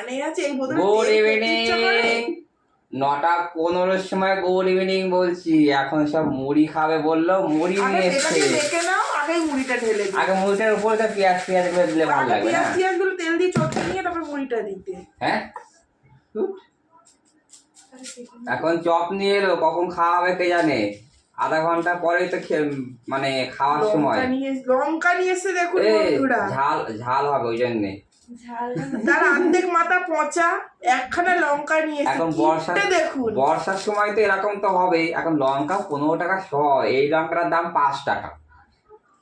মানে আছে এই বোতলে গুড ইভিনিং নটা পনেরোর সময় গুড ইভিনিং বলছি। এখন সব মুড়ি খাবে বলল মুড়ি নিয়ে এসছে। আগে মুড়িটা ঢেলে আগে মুড়িটার উপরে তো পেঁয়াজ পেঁয়াজ দিলে ভালো লাগবে পেঁয়াজগুলো তেল দিয়ে চটকে নিয়ে তারপর মুড়িটা দিতে। হ্যাঁ? এখন চপ নিয়ে এলো কখন খাওয়াবে কে জানে? আধা ঘণ্টা পরেই তো মানে খাওয়ার সময়। লঙ্কা নিয়ে এসে দেখুন ঝাল ঝাল হবে ওই জন্যে। তার অর্ধেক মাথা পচা একখানা লঙ্কা নিয়ে এখন বর্ষা দেখুন। বর্ষার সময় তো এরকম তো হবেই। এখন লঙ্কা পনেরো টাকা শ এই লঙ্কাটার দাম পাঁচ টাকা।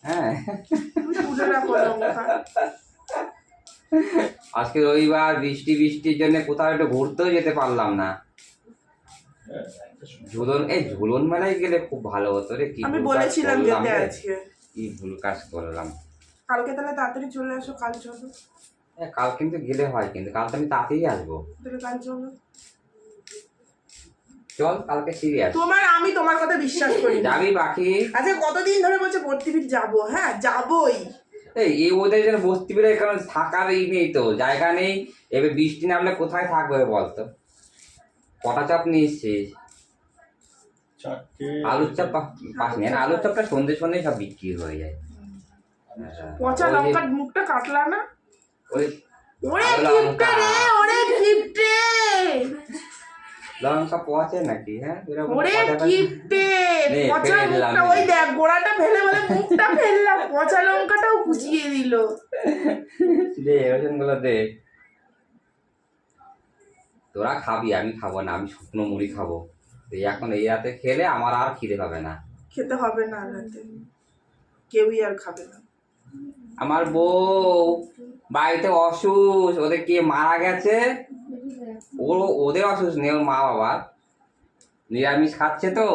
হ্যাঁ। আজকে রবিবার বৃষ্টি বৃষ্টির জন্য কোথাও একটু ঘুরতেও যেতে পারলাম না। ঝুলন এই ঝুলন মেলায় গেলে খুব ভালো হতো রে কি আমি বলেছিলাম যেতে আজকে। কি ভুল কাজ করলাম। কালকে তাহলে তাড়াতাড়ি চলে আসো কাল চলো। হ্যাঁ, কাল কিন্তু গেলে হয় কিন্তু কাল তো আমি তাতেই আসব। চল কালকে সিরিয়াস তোমার আমি তোমার কথা বিশ্বাস করি যাবি বাকি? আচ্ছা কতদিন ধরে বলছে ভর্তি ফিট যাব? হ্যাঁ যাবোই। এই এই ওদের বসতে কারণ থাকার এই নেই তো জায়গা নেই। এবার বৃষ্টি নামলে কোথায় থাকবে বলতো? কটা চাপ নিয়ে এসছিস আলুর চাপ পা- পাস নেই না আলুর চাপটা সন্ধে সন্ধে সব বিক্রি হয়ে যায়। হ্যাঁ, পচা লঙ্কার মুখটা কাটলা না? ওরে ওরে লঙ্কা পচে নাকি হ্যাঁ? ওরে পচা মুখটা ওই দেখ গোড়াটা ফেলে বলে মুখটা ফেললাম পচা লঙ্কাটাও কুচিয়ে দিল। দে রসুনগুলো দে। তোরা খাবি আমি খাব না আমি শুকনো মুড়ি খাব। এই এখন এই রাতে খেলে আমার আর খিদে পাবে না। খেতে হবে না রাতে। কেউই আর খাবে না। আমার বউ বাড়িতে অসুখ ওদের কে মারা গেছে? ও, ওদের অসুখ নেই, ওর মা বাবা নিরামিষ খাচ্ছে তো।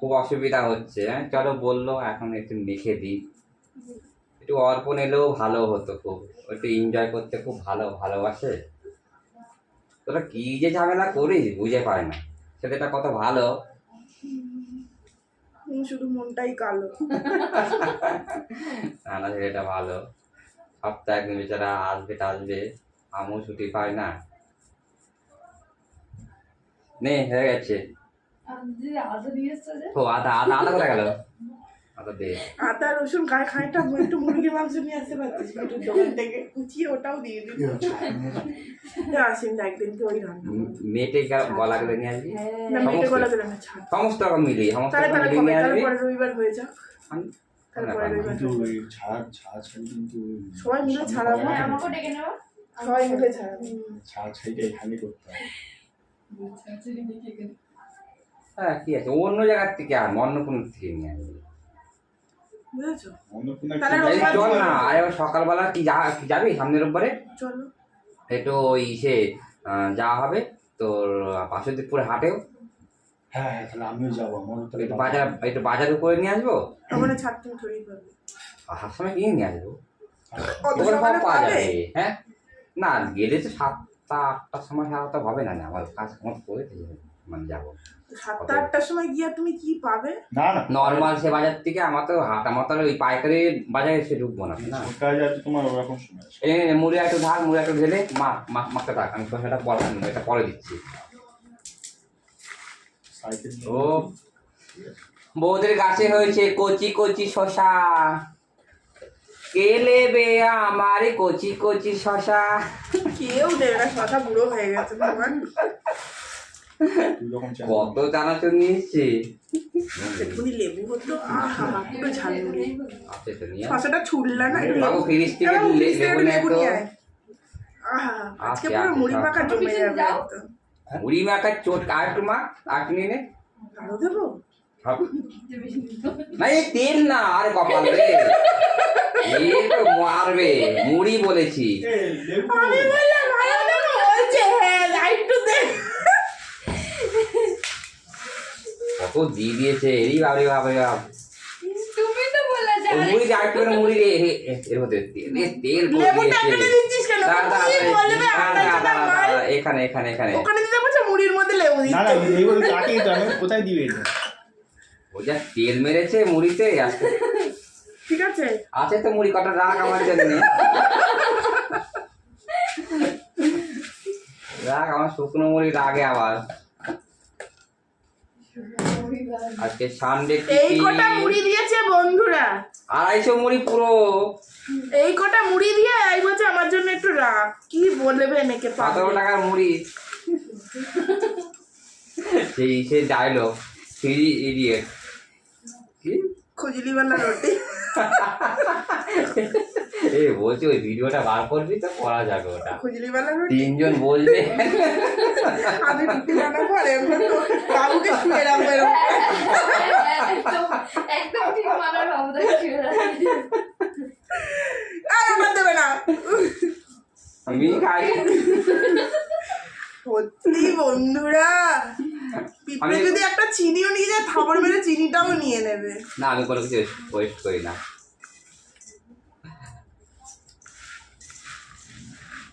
খুব অসুবিধা হচ্ছে। হ্যাঁ চলো বলল, এখন একটু মেখে দিই। একটু অর্পণ এলেও ভালো হতো খুব। একটু এনজয় করতে খুব ভালো, ভালোবাসে। তোরা কি যে ঝামেলা করিস, বুঝে পায় না। সেটা কত ভালো। হুম, শুধু মনটাই কালো। না এটা ভালো। সপ্তাহে একদিন বেচারা আসবে টাসবে। আমিও ছুটি পাই না। নে হয়ে গেছে। ও আধা আদা আলাদা কোথায় গেল? আদা রসুন গায়ে খানিকটা একটু মুরগির মাংস নিয়ে আসতে পারতিস একটু দোকান থেকে কুচিয়ে ওটাও দিয়ে দিবি। আসেন না একদিন তো ওই রান্না মেয়েটে গলা গেলে নিয়ে আসবি? না মেটে সমস্ত- গলা না ছাড়। সমস্ত রকম মিলিয়ে সমস্ত রকম মিলিয়ে নিয়ে আসবি? পরে রবিবার হয়ে যাক। হয়ে সবাই মিলে ছাড়াবো হ্যাঁ, আমাকেও ডেকে নেব সবাই মিলে ছাড়াবো ছাড় ছাড়িটা এখানে করতে হবে। হ্যাঁ কি আছে? অন্য জায়গার থেকে আর অন্য কোনো থেকে নিয়ে আসবি। বুঝেছ? চল না। সকালবেলা কি যা- যাবি সামনের রোববারে? চলো। একটু ওই সে যাওয়া হবে। তোর বাসুদেবপুরে হাটেও। হ্যাঁ হ্যাঁ তাহলে আমিও যাব আমারও একটু বাজার একটু বাজার করে নিয়ে আসব? ওখানে ছাড়তে সময় কিনে নিয়ে আসব। পাওয়া যাবে? হ্যাঁ? না গেলে তো সাতটা আটটার সময় সাতটা হবে না না আমার কাজ আমার করে দিয়ে মানে যাব। সাতটা আটটার সময় গিয়ে তুমি কি পাবে? না না। নর্মাল সে বাজার থেকে আমার তো হাট আমার তো ওই পাইকারি বাজারে এসে ঢুকবো না ছোটা যাচ্ছে তোমার ওরকম সময় আছে এই মুড়ি একটু ঢাক মুড়ি একটু ঢেলে মা মা মাকে থাক আমি শসাটা পরে এটা পরে দিচ্ছি। ও বৌদের গাছে হয়েছে কচি কচি শশা। কে নেবে আমার কচি কচি শশা? কেউ দেবে শশা বুড়ো হয়ে গেছে ভগবান। কত চানাচুর নিয়ে এসছে একটুখানি লেবু হতো আহা পুরো ঝালমুড়ি। আছে তো নিয়ে ছুড়লা না বাবু লেবু- থেকে বাবু, লে- ফ্রিজ থেকে লেবু একটু তো। আহা আজকে পুরো মুড়ি সব। মাখা জমে যাবে মুড়ি মাখার চোট আর একটু মা আর একটু নিয়ে নে। আরও দেবো? না এই তেল না আরে কপাল রে। এই তো মারবে মুড়ি বলেছি। আমি বললাম বলছে হ্যাঁ একটু দে। দিয়ে দিয়েছে এরই বাবরে বাবরে বাব তুমি তো বললে যে মুড়ি করে মুড়ি রে এর মধ্যে তেল এখানে এখানে এখানে এখানে। ওখানে দিতে বলছে মুড়ির মধ্যে লেবু না না কাটিয়ে তো আমি কোথায় দিবে এটা? ও যা তেল মেরেছে মুড়িতে আজকে ঠিক আছে। আছে তো মুড়ি কটা রাখ আমার জন্য। রাগ আমার শুকনো মুড়ি রাগে আবার। আজকে সানডে এই কটা মুড়ি দিয়েছে বন্ধুরা। আড়াইশো মুড়ি পুরো। এই কটা মুড়ি দিয়ে এই বলছে আমার জন্য একটু রাখ কি বলবে এনেকে সতেরো টাকার মুড়ি। সেই সে ডায়লগ থ্রি ইডিয়েট কি? খুজলিওয়ালা রুটি। এ বলছি ওই ভিডিওটা বার করবি তো করা যাবে ওটা। খুজলিওয়ালা রুটি? তিনজন বলবে। আমি রুটি বানাবো আর এমন তো বাবুকে শুয়ে রাখব একদম একদম ঠিক মানার অবদান ছিল আর আমার দেবে না। আমি খাই। সত্যি বন্ধুরা। পিঁপড়ে যদি একটা চিনিও নিয়ে যায় থাবড় মেরে চিনিটাও নিয়ে নেবে। না আমি কোনো কিছু ওয়েস্ট করি না।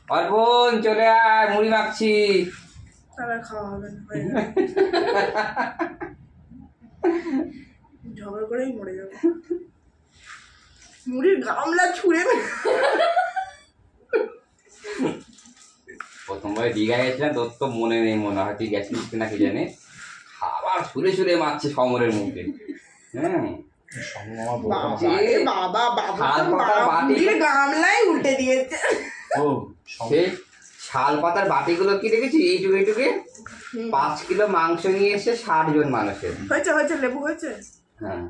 অর্পণ চলে আয় মুড়ি মাখছি। তারা খাওয়া হবে না গেল। ঝগড়া করেই মরে যাবে। মুড়ির গামলা ছুঁড়ে মেরে- প্রথমবার দীঘায় গেছিলাম তোর তো মনে নেই মনে হয় তুই গেছিলিস কিনা কি জানি। খাবার সুরে সুরে মারছে সমরের মুখে। হ্যাঁ। বাবা বাবা বাটি। গামলাই উল্টে দিয়েছে। ও শাল পাতার বাটিগুলো কি দেখেছি? এইটুকু এইটুকু? পাঁচ কিলো মাংস নিয়ে এসে ষাট জন মানুষের। হয়েছে হয়েছে লেবু হয়েছে? হ্যাঁ।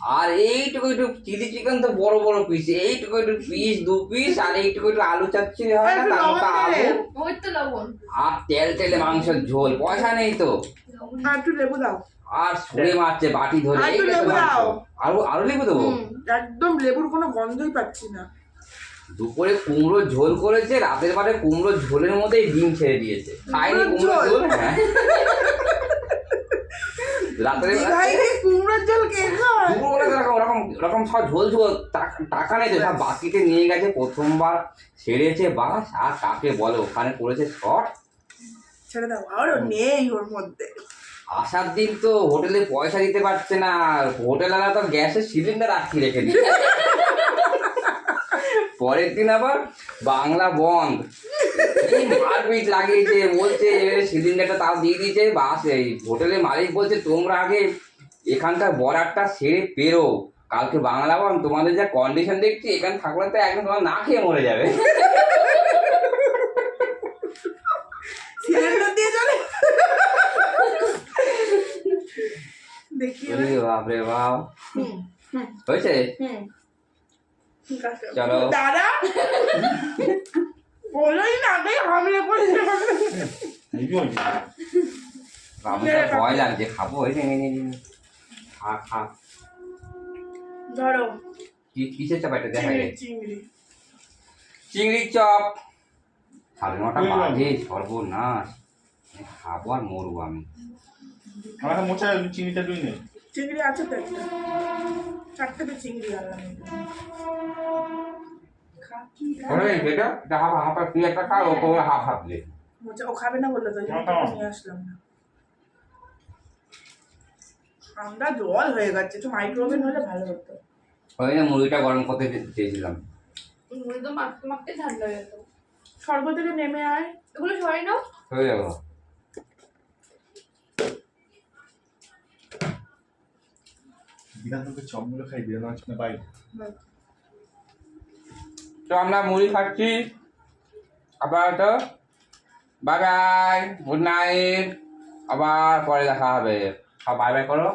আর এইটুকু একটু চিলি চিকেন তো বড় বড় পিস এইটুকু একটু পিস দু পিস আর এইটুকু একটু আলু চাচ্ছিলি হয় না আর তার মতো আলু। আর তেল তেলে মাংসের ঝোল। পয়সা নেই তো। আর একটু লেবু দাও। আর ছুঁড়ে মারছে বাটি ধরে। লেবু। আরও আরও লেবু দেবো? একদম লেবুর কোনো গন্ধই পাচ্ছি না। দুপুরে কুমড়ো ঝোল করেছে রাতের বারে কুমড়ো ঝোলের মধ্যেই ডিম ছেড়ে দিয়েছে। খাইনি কুমড়ো ঝোল? ঝোল হ্যাঁ। রাতের বেলা- দীঘায় গিয়ে কুমড়োর জল কে খায়? দুপুরবেলা তো ওরকম ওরকম সব ঝোল ঝোল টাকা নেই তো সব বাকিতে নিয়ে গেছে প্রথমবার ছেড়েছে বাস আর কাকে বলে ওখানে করেছে শর্ট। ছেড়ে দাও আরও নেই ওর মধ্যে। আসার দিন তো হোটেলে পয়সা দিতে পারছে না হোটেলওয়ালা তো গ্যাসের সিলিন্ডার আটকে রেখে দিচ্ছে পরের দিন আবার বাংলা বন্ধ। মারপিট লাগিয়েছে বলছে এবারে সিলিন্ডারটা তাও দিয়ে দিয়েছে বাস এই হোটেলের মালিক বলছে তোমরা আগে এখানকার বর্ডারটা সেরে পেরো। কালকে বাংলা বন্ধ তোমাদের যা কন্ডিশন দেখছি এখানে থাকলে তো একদম তোমার না খেয়ে মরে যাবে। বাপরে বাপ। হয়েছে। দাদা বলোই না হামলে করছে ভয় লাগছে খাব। খা খা। ধরো। কি কিসের চাপ এটা দেখা চিংড়ি চিংড়ির চপ। সাড়ে নটা। বাজে সর্বনাশ। খাব আর মরবো আমি। আমার একটা মোচা তুই নে। চিংড়ি আছে তো একটা। চারটে তো চিংড়ি আনলাম খা, কি খা? ওরে বেটা এটা হাফ হাফ তুই একটা খা ও করে হাফ হাফ দে। মোচা ও খাবে না বলল তো ওই জন্য খাও। তোকে নিয়ে আসলাম না। ঠান্ডা জল হয়ে গেছে একটু মাইক্রোওভেন হলে ভালো হতো। ওই না মুড়িটা গরম করতে চে- চেয়েছিলাম। মুড়ি তো মাখতে মাখতে ঠান্ডা হয়ে যেত সর্ব থেকে নেমে আয়। এগুলো সরাই নাও। হয়ে যাব বিধান তোকে চপগুলো খাই বিধান আছে না বাইরে। তো আমরা মুড়ি খাচ্ছি। আবার তো বাই বাই গুড নাইট আবার পরে দেখা হবে। সব বাই বাই করো।